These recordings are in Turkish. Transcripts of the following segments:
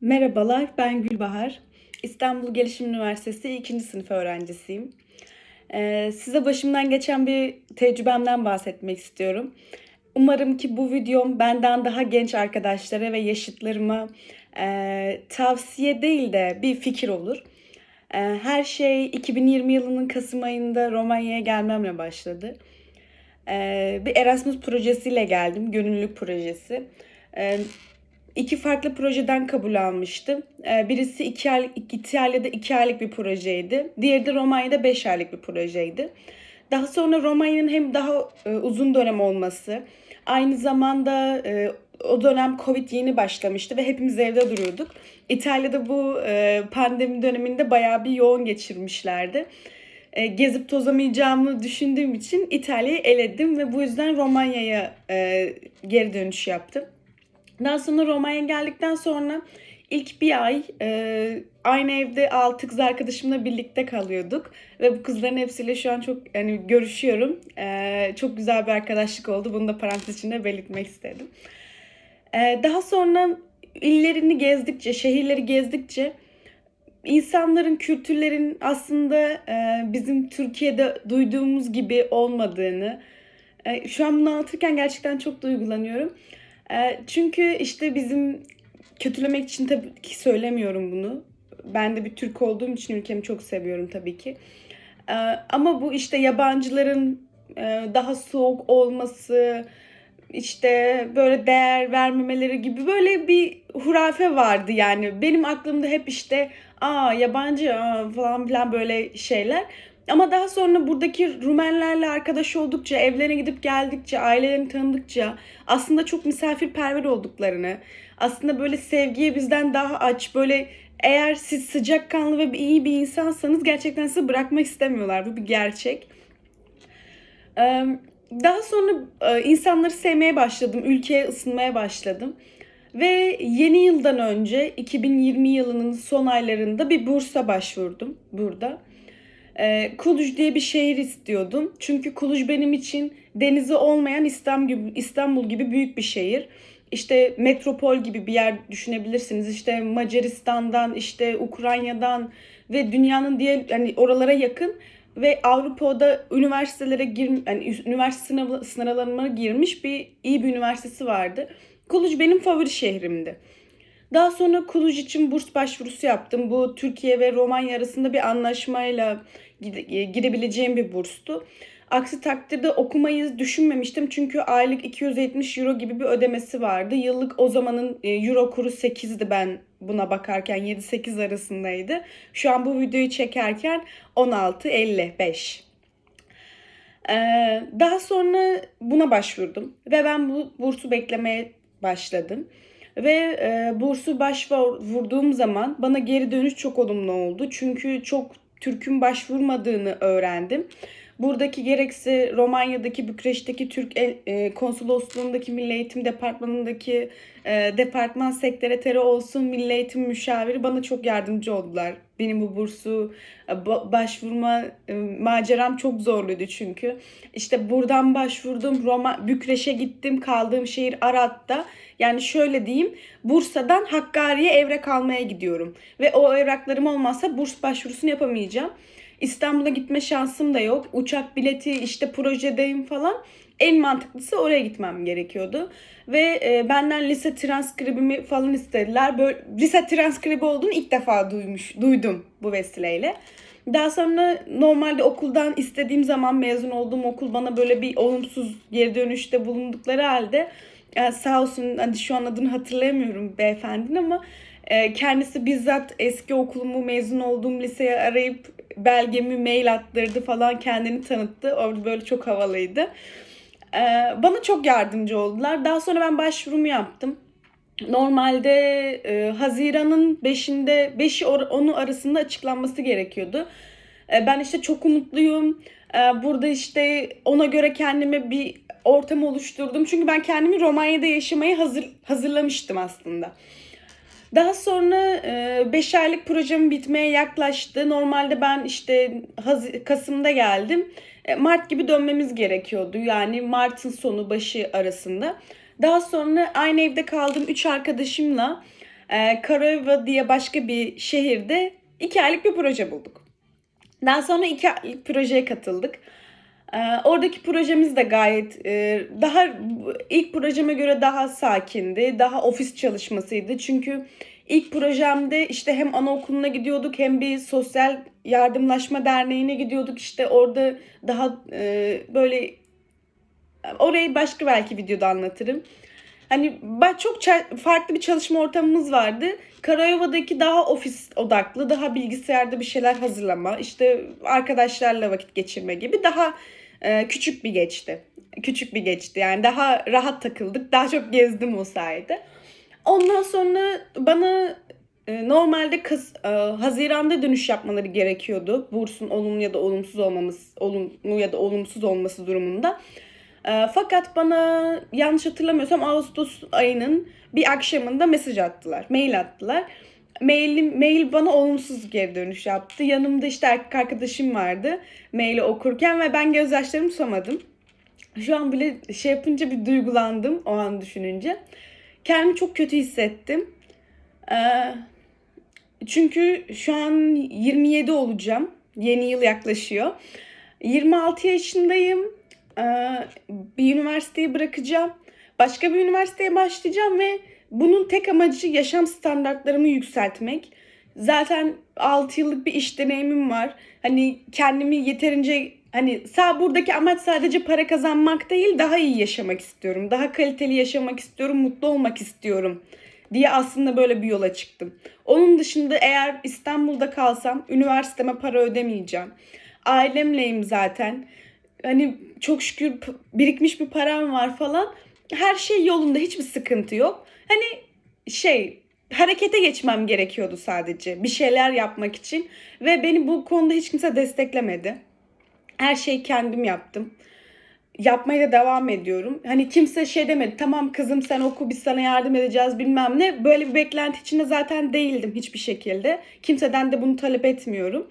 Merhabalar, ben Gülbahar. İstanbul Gelişim Üniversitesi 2. sınıf öğrencisiyim. Ee, size başımdan geçen bir tecrübemden bahsetmek istiyorum. Umarım ki bu videom benden daha genç arkadaşlara ve yaşıtlarıma e, tavsiye değil de bir fikir olur. E, her şey 2020 yılının Kasım ayında Romanya'ya gelmemle başladı. E, bir Erasmus projesiyle geldim, gönüllülük projesi. E, iki farklı projeden kabul almıştım. Ee, Birisi iki aylık, İtalya'da iki aylık bir projeydi. Diğeri de Romanya'da beş aylık bir projeydi. Daha sonra Romanya'nın hem daha e, uzun dönem olması, aynı zamanda e, o dönem Covid yeni başlamıştı ve hepimiz evde duruyorduk. İtalya'da bu e, pandemi döneminde bayağı bir yoğun geçirmişlerdi. Gezip tozamayacağımı düşündüğüm için İtalya'yı eledim ve bu yüzden Romanya'ya geri dönüş yaptım. Daha sonra Romanya'ya geldikten sonra ilk bir ay e, aynı evde altı kız arkadaşımla birlikte kalıyorduk. Ve bu kızların hepsiyle şu an çok yani görüşüyorum. E, çok güzel bir arkadaşlık oldu. Bunu da parantez içinde belirtmek istedim. E, daha sonra illerini gezdikçe, şehirleri gezdikçe insanların, kültürlerin aslında e, bizim Türkiye'de duyduğumuz gibi olmadığını, e, şu an bunu anlatırken gerçekten çok duygulanıyorum. E, çünkü işte bizim kötülemek için tabii ki söylemiyorum bunu. Ben de bir Türk olduğum için ülkemi çok seviyorum tabii ki. E, ama bu işte yabancıların e, daha soğuk olması, işte böyle değer vermemeleri gibi böyle bir hurafe vardı yani. Benim aklımda hep işte aa yabancı aa, falan filan böyle şeyler. Ama daha sonra buradaki Rumenlerle arkadaş oldukça, evlerine gidip geldikçe, ailelerini tanıdıkça aslında çok misafirperver olduklarını, aslında böyle sevgiye bizden daha aç, böyle eğer siz sıcakkanlı ve iyi bir insansanız gerçekten sizi bırakmak istemiyorlar. Bu bir gerçek. Daha sonra e, insanları sevmeye başladım, ülkeye ısınmaya başladım. Ve yeni yıldan önce 2020 yılının son aylarında bir bursa başvurdum burada. Ee, Kuluj diye bir şehir istiyordum. Çünkü Kuluj benim için denizi olmayan İstanbul gibi, İstanbul gibi büyük bir şehir. İşte metropol gibi bir yer düşünebilirsiniz. İşte Macaristan'dan, işte Ukrayna'dan ve dünyanın diğer yani oralara yakın ve Avrupa'da üniversitelere gir yani üniversite sınavı, sınavlarına girmiş bir iyi bir üniversitesi vardı. Kuluj benim favori şehrimdi. Daha sonra Kuluj için burs başvurusu yaptım. Bu Türkiye ve Romanya arasında bir anlaşmayla gide- girebileceğim bir burstu. Aksi takdirde okumayı düşünmemiştim çünkü aylık 270 euro gibi bir ödemesi vardı. Yıllık o zamanın e, euro kuru 8'di ben buna bakarken 7-8 arasındaydı. Şu an bu videoyu çekerken 16.55. Ee, daha sonra buna başvurdum ve ben bu bursu beklemeye başladım. Ve e, bursu başvurduğum zaman bana geri dönüş çok olumlu oldu. Çünkü çok Türk'ün başvurmadığını öğrendim. Buradaki gerekse Romanya'daki Bükreş'teki Türk el- e, konsolosluğundaki Milli Eğitim Departmanı'ndaki e, departman sekreteri olsun, Milli Eğitim müşaviri bana çok yardımcı oldular. Benim bu bursu e, ba- başvurma e, maceram çok zorluydu çünkü. İşte buradan başvurdum, Roma Bükreş'e gittim, kaldığım şehir Arat'ta. Yani şöyle diyeyim, Bursa'dan Hakkari'ye evrak almaya gidiyorum. Ve o evraklarım olmazsa burs başvurusunu yapamayacağım. İstanbul'a gitme şansım da yok. Uçak bileti işte projedeyim falan. En mantıklısı oraya gitmem gerekiyordu. Ve e, benden lise transkribimi falan istediler. Böyle lise transkribi olduğunu ilk defa duymuş, duydum bu vesileyle. Daha sonra normalde okuldan istediğim zaman mezun olduğum okul bana böyle bir olumsuz geri dönüşte bulundukları halde e, sağ olsun hadi şu an adını hatırlayamıyorum beyefendinin ama kendisi bizzat eski okulumu mezun olduğum liseye arayıp belgemi mail attırdı falan kendini tanıttı. Orada böyle çok havalıydı. E, bana çok yardımcı oldular. Daha sonra ben başvurumu yaptım. Normalde e, Haziran'ın 5'inde 5'i 10'u arasında açıklanması gerekiyordu. E, ben işte çok umutluyum. E, burada işte ona göre kendime bir ortam oluşturdum. Çünkü ben kendimi Romanya'da yaşamayı hazır hazırlamıştım aslında. Daha sonra 5 aylık projem bitmeye yaklaştı. Normalde ben işte Haz- Kasım'da geldim. E, Mart gibi dönmemiz gerekiyordu. Yani Mart'ın sonu başı arasında. Daha sonra aynı evde kaldığım 3 arkadaşımla e, Karayova diye başka bir şehirde iki aylık bir proje bulduk. Daha sonra iki aylık projeye katıldık. Ee, oradaki projemiz de gayet e, daha ilk projeme göre daha sakindi, daha ofis çalışmasıydı. Çünkü ilk projemde işte hem anaokuluna gidiyorduk hem bir sosyal yardımlaşma derneğine gidiyorduk. İşte orada daha e, böyle orayı başka belki videoda anlatırım. Hani çok farklı bir çalışma ortamımız vardı. Karayova'daki daha ofis odaklı, daha bilgisayarda bir şeyler hazırlama, işte arkadaşlarla vakit geçirme gibi daha e, küçük bir geçti. Küçük bir geçti yani daha rahat takıldık, daha çok gezdim o sayede. Ondan sonra bana e, normalde Kas, e, Haziran'da dönüş yapmaları gerekiyordu. Bursun olumlu ya da olumsuz olmamız, olumlu ya da olumsuz olması durumunda. E, fakat bana yanlış hatırlamıyorsam Ağustos ayının bir akşamında mesaj attılar, mail attılar. Mail, mail bana olumsuz geri dönüş yaptı. Yanımda işte erkek arkadaşım vardı maili okurken ve ben gözyaşlarımı tutamadım. Şu an bile şey yapınca bir duygulandım o an düşününce. Kendimi çok kötü hissettim. Ee, çünkü şu an 27 olacağım. Yeni yıl yaklaşıyor. 26 yaşındayım. Ee, bir üniversiteyi bırakacağım. Başka bir üniversiteye başlayacağım ve bunun tek amacı yaşam standartlarımı yükseltmek. Zaten 6 yıllık bir iş deneyimim var. Hani kendimi yeterince hani sağ buradaki amaç sadece para kazanmak değil, daha iyi yaşamak istiyorum. Daha kaliteli yaşamak istiyorum, mutlu olmak istiyorum diye aslında böyle bir yola çıktım. Onun dışında eğer İstanbul'da kalsam üniversiteme para ödemeyeceğim. Ailemleyim zaten. Hani çok şükür birikmiş bir param var falan. Her şey yolunda, hiçbir sıkıntı yok. Hani şey harekete geçmem gerekiyordu sadece bir şeyler yapmak için ve beni bu konuda hiç kimse desteklemedi. Her şeyi kendim yaptım. Yapmaya da devam ediyorum. Hani kimse şey demedi. Tamam kızım sen oku biz sana yardım edeceğiz bilmem ne. Böyle bir beklenti içinde zaten değildim hiçbir şekilde. Kimseden de bunu talep etmiyorum.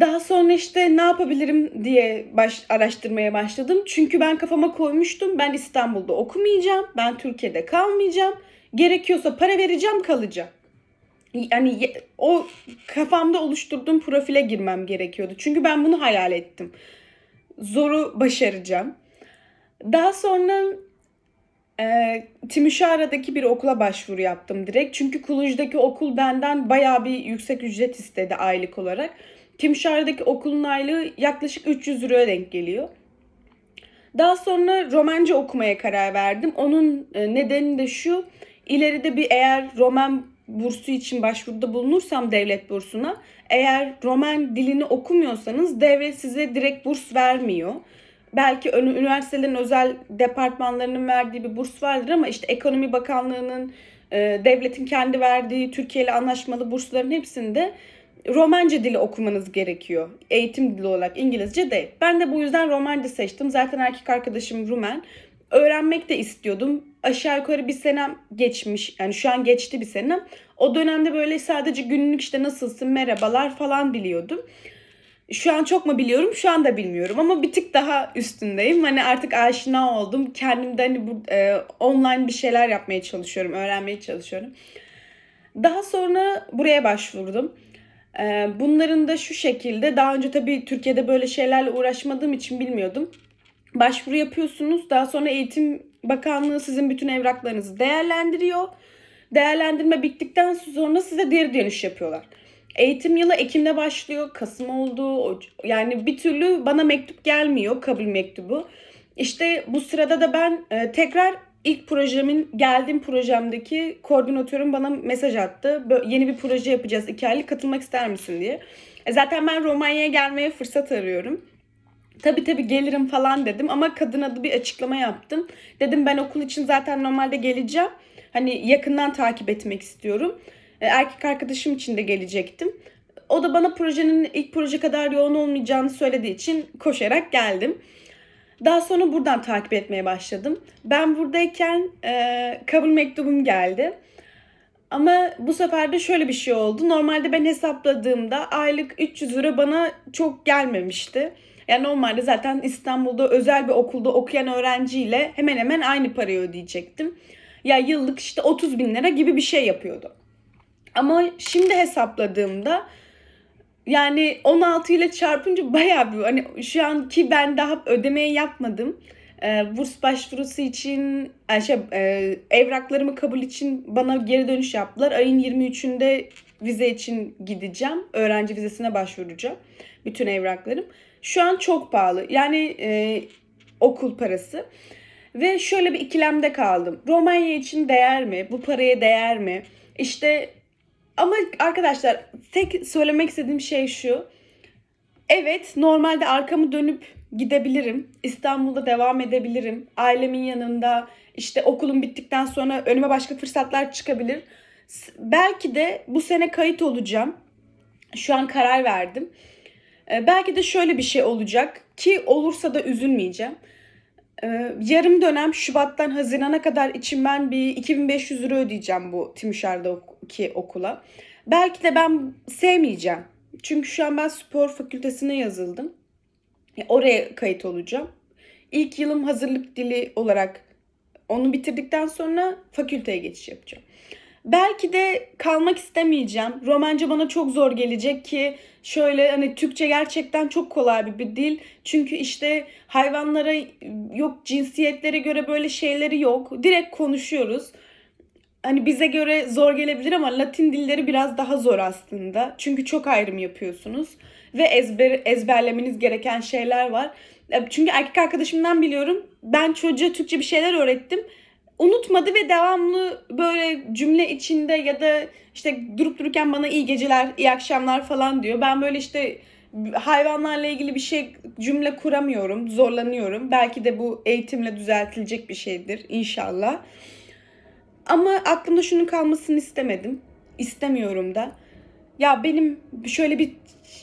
Daha sonra işte ne yapabilirim diye baş, araştırmaya başladım. Çünkü ben kafama koymuştum. Ben İstanbul'da okumayacağım. Ben Türkiye'de kalmayacağım. Gerekiyorsa para vereceğim kalacağım. Yani o kafamda oluşturduğum profile girmem gerekiyordu. Çünkü ben bunu hayal ettim. Zoru başaracağım. Daha sonra e, Timuşara'daki bir okula başvuru yaptım direkt. Çünkü Kuluj'daki okul benden bayağı bir yüksek ücret istedi aylık olarak. Timşar'daki okulun aylığı yaklaşık 300 liraya denk geliyor. Daha sonra romanca okumaya karar verdim. Onun e, nedeni de şu. İleride bir eğer roman bursu için başvuruda bulunursam devlet bursuna eğer roman dilini okumuyorsanız devlet size direkt burs vermiyor. Belki üniversitelerin özel departmanlarının verdiği bir burs vardır ama işte Ekonomi Bakanlığı'nın e, devletin kendi verdiği Türkiye ile anlaşmalı bursların hepsinde Romanca dili okumanız gerekiyor. Eğitim dili olarak İngilizce değil. Ben de bu yüzden Romanca seçtim. Zaten erkek arkadaşım Rumen. Öğrenmek de istiyordum. Aşağı yukarı bir senem geçmiş. Yani şu an geçti bir senem. O dönemde böyle sadece günlük işte nasılsın merhabalar falan biliyordum. Şu an çok mu biliyorum? Şu anda bilmiyorum ama bir tık daha üstündeyim. Hani artık aşina oldum. Kendimde hani bu e, online bir şeyler yapmaya çalışıyorum, öğrenmeye çalışıyorum. Daha sonra buraya başvurdum. Ee, bunların da şu şekilde daha önce tabii Türkiye'de böyle şeylerle uğraşmadığım için bilmiyordum. Başvuru yapıyorsunuz. Daha sonra Eğitim Bakanlığı sizin bütün evraklarınızı değerlendiriyor. Değerlendirme bittikten sonra size geri dönüş yapıyorlar. Eğitim yılı Ekim'de başlıyor. Kasım oldu. Yani bir türlü bana mektup gelmiyor. Kabul mektubu. İşte bu sırada da ben e, tekrar ilk projemin geldiğim projemdeki koordinatörüm bana mesaj attı. Böyle yeni bir proje yapacağız. iki aylık katılmak ister misin diye. E zaten ben Romanya'ya gelmeye fırsat arıyorum. Tabi tabi gelirim falan dedim ama kadın adı bir açıklama yaptım. Dedim ben okul için zaten normalde geleceğim. Hani yakından takip etmek istiyorum. E, erkek arkadaşım için de gelecektim. O da bana projenin ilk proje kadar yoğun olmayacağını söylediği için koşarak geldim. Daha sonra buradan takip etmeye başladım. Ben buradayken e, kabul mektubum geldi. Ama bu sefer de şöyle bir şey oldu. Normalde ben hesapladığımda aylık 300 lira bana çok gelmemişti. Yani normalde zaten İstanbul'da özel bir okulda okuyan öğrenciyle hemen hemen aynı parayı ödeyecektim. ya yıllık işte 30 bin lira gibi bir şey yapıyordu. Ama şimdi hesapladığımda yani 16 ile çarpınca bayağı bir hani şu anki ben daha ödemeyi yapmadım. Ee, burs başvurusu için e, şey, e, evraklarımı kabul için bana geri dönüş yaptılar. Ayın 23'ünde vize için gideceğim. Öğrenci vizesine başvuracağım. Bütün evraklarım. Şu an çok pahalı. Yani e, okul parası. Ve şöyle bir ikilemde kaldım. Romanya için değer mi? Bu paraya değer mi? İşte ama arkadaşlar tek söylemek istediğim şey şu. Evet normalde arkamı dönüp gidebilirim. İstanbul'da devam edebilirim. Ailemin yanında işte okulum bittikten sonra önüme başka fırsatlar çıkabilir. Belki de bu sene kayıt olacağım. Şu an karar verdim. Ee, belki de şöyle bir şey olacak ki olursa da üzülmeyeceğim. Ee, yarım dönem Şubat'tan Haziran'a kadar için ben bir 2500 euro ödeyeceğim bu Timuşar'daki okula. Belki de ben sevmeyeceğim. Çünkü şu an ben spor fakültesine yazıldım. E, Oraya kayıt olacağım. İlk yılım hazırlık dili olarak onu bitirdikten sonra fakülteye geçiş yapacağım. Belki de kalmak istemeyeceğim. Romanca bana çok zor gelecek ki şöyle hani Türkçe gerçekten çok kolay bir, bir dil. Çünkü işte hayvanlara yok cinsiyetlere göre böyle şeyleri yok. Direkt konuşuyoruz. Hani bize göre zor gelebilir ama Latin dilleri biraz daha zor aslında. Çünkü çok ayrım yapıyorsunuz ve ezber ezberlemeniz gereken şeyler var. E, Çünkü erkek arkadaşımdan biliyorum. Ben çocuğa Türkçe bir şeyler öğrettim. Unutmadı ve devamlı böyle cümle içinde ya da işte durup dururken bana iyi geceler, iyi akşamlar falan diyor. Ben böyle işte hayvanlarla ilgili bir şey cümle kuramıyorum, zorlanıyorum. Belki de bu eğitimle düzeltilecek bir şeydir inşallah. Ama aklımda şunun kalmasını istemedim. İstemiyorum da. Ya benim şöyle bir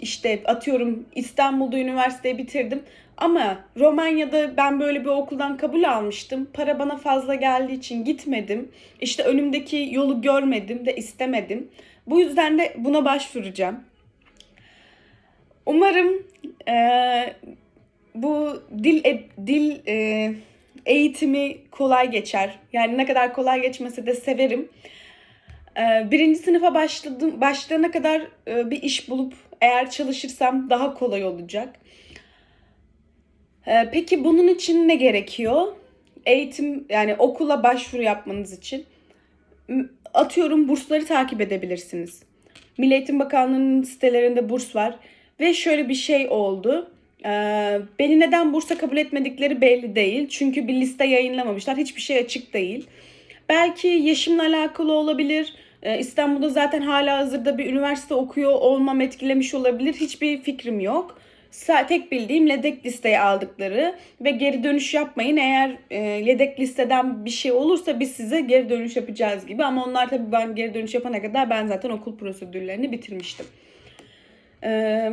işte atıyorum İstanbul'da üniversiteyi bitirdim. Ama Romanya'da ben böyle bir okuldan kabul almıştım. Para bana fazla geldiği için gitmedim. İşte önümdeki yolu görmedim de istemedim. Bu yüzden de buna başvuracağım. Umarım eee, bu dil e- dil e, eğitimi kolay geçer. Yani ne kadar kolay geçmese de severim. Ee, birinci sınıfa başladım, başlayana kadar e, bir iş bulup eğer çalışırsam daha kolay olacak. Ee, peki bunun için ne gerekiyor? Eğitim yani okula başvuru yapmanız için atıyorum bursları takip edebilirsiniz. Milli Eğitim Bakanlığı'nın sitelerinde burs var ve şöyle bir şey oldu. Ee, beni neden bursa kabul etmedikleri belli değil. Çünkü bir liste yayınlamamışlar. Hiçbir şey açık değil. Belki yaşımla alakalı olabilir. Ee, İstanbul'da zaten hala hazırda bir üniversite okuyor olmam etkilemiş olabilir. Hiçbir fikrim yok. Tek bildiğim yedek listeye aldıkları ve geri dönüş yapmayın. Eğer e, listeden bir şey olursa biz size geri dönüş yapacağız gibi. Ama onlar tabii ben geri dönüş yapana kadar ben zaten okul prosedürlerini bitirmiştim. Ee,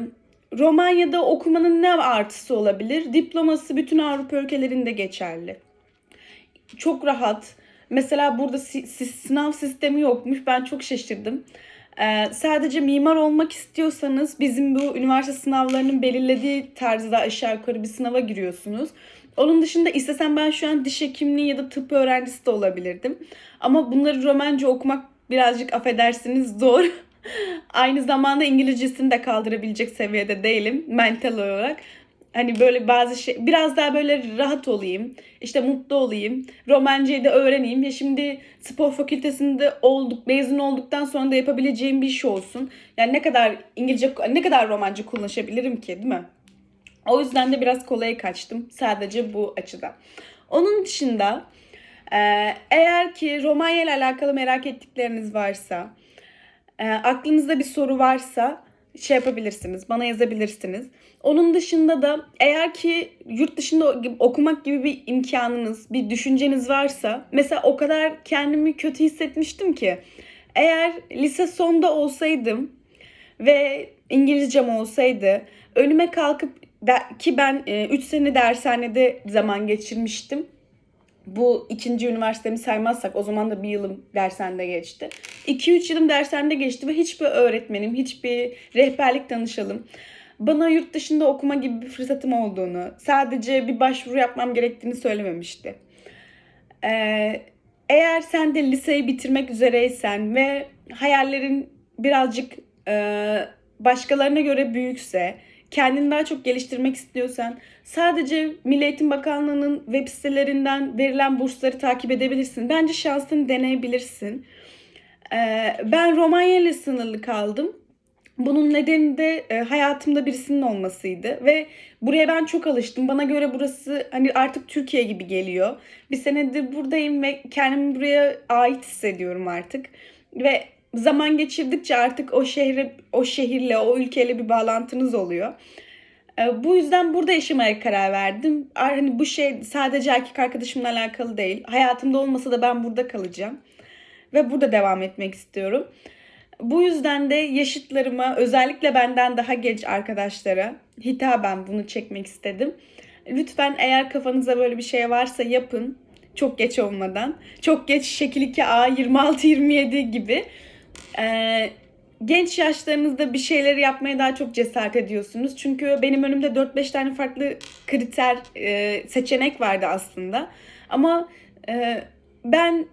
Romanya'da okumanın ne artısı olabilir? Diploması bütün Avrupa ülkelerinde geçerli çok rahat. Mesela burada si- si- sınav sistemi yokmuş. Ben çok şaşırdım. Ee, sadece mimar olmak istiyorsanız bizim bu üniversite sınavlarının belirlediği tarzda aşağı yukarı bir sınava giriyorsunuz. Onun dışında istesem ben şu an diş hekimliği ya da tıp öğrencisi de olabilirdim. Ama bunları Romence okumak birazcık affedersiniz zor. Aynı zamanda İngilizcesini de kaldırabilecek seviyede değilim mental olarak. Hani böyle bazı şey biraz daha böyle rahat olayım. işte mutlu olayım. Romancayı da öğreneyim. Ya şimdi spor fakültesinde olduk, mezun olduktan sonra da yapabileceğim bir iş olsun. Yani ne kadar İngilizce ne kadar romanca konuşabilirim ki, değil mi? O yüzden de biraz kolaya kaçtım. Sadece bu açıdan. Onun dışında e, eğer ki Romanya ile alakalı merak ettikleriniz varsa, e, aklınızda bir soru varsa şey yapabilirsiniz, bana yazabilirsiniz. Onun dışında da eğer ki yurt dışında okumak gibi bir imkanınız, bir düşünceniz varsa, mesela o kadar kendimi kötü hissetmiştim ki eğer lise sonda olsaydım ve İngilizcem olsaydı önüme kalkıp ki ben 3 sene dershanede zaman geçirmiştim. Bu ikinci üniversitemi saymazsak o zaman da bir yılım dershanede geçti. 2-3 yılım dershanede geçti ve hiçbir öğretmenim, hiçbir rehberlik danışalım bana yurt dışında okuma gibi bir fırsatım olduğunu, sadece bir başvuru yapmam gerektiğini söylememişti. Ee, eğer sen de liseyi bitirmek üzereysen ve hayallerin birazcık e, başkalarına göre büyükse, kendini daha çok geliştirmek istiyorsan sadece Milli Eğitim Bakanlığı'nın web sitelerinden verilen bursları takip edebilirsin. Bence şansını deneyebilirsin. E, ben Romanya ile sınırlı kaldım. Bunun nedeni de e, hayatımda birisinin olmasıydı ve buraya ben çok alıştım. Bana göre burası hani artık Türkiye gibi geliyor. Bir senedir buradayım ve kendimi buraya ait hissediyorum artık. Ve zaman geçirdikçe artık o şehre, o şehirle, o ülkeyle bir bağlantınız oluyor. E, Bu yüzden burada yaşamaya karar verdim. Hani bu şey sadece erkek arkadaşımla alakalı değil. Hayatımda olmasa da ben burada kalacağım ve burada devam etmek istiyorum. Bu yüzden de yaşıtlarıma, özellikle benden daha genç arkadaşlara hitaben bunu çekmek istedim. Lütfen eğer kafanıza böyle bir şey varsa yapın. Çok geç olmadan. Çok geç şekil 2A 26-27 gibi. Ee, genç yaşlarınızda bir şeyleri yapmaya daha çok cesaret ediyorsunuz. Çünkü benim önümde 4-5 tane farklı kriter, e, seçenek vardı aslında. Ama e, ben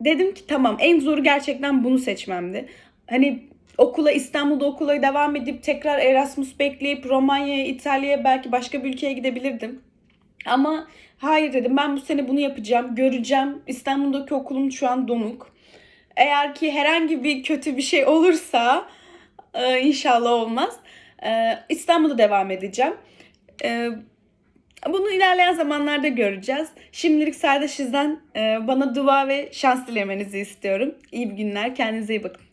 dedim ki tamam en zoru gerçekten bunu seçmemdi. Hani okula İstanbul'da okula devam edip tekrar Erasmus bekleyip Romanya'ya, İtalya'ya belki başka bir ülkeye gidebilirdim. Ama hayır dedim ben bu sene bunu yapacağım, göreceğim. İstanbul'daki okulum şu an donuk. Eğer ki herhangi bir kötü bir şey olursa e, inşallah olmaz. e, İstanbul'da devam edeceğim. E, bunu ilerleyen zamanlarda göreceğiz. Şimdilik sadece sizden e, bana dua ve şans dilemenizi istiyorum. İyi günler. Kendinize iyi bakın.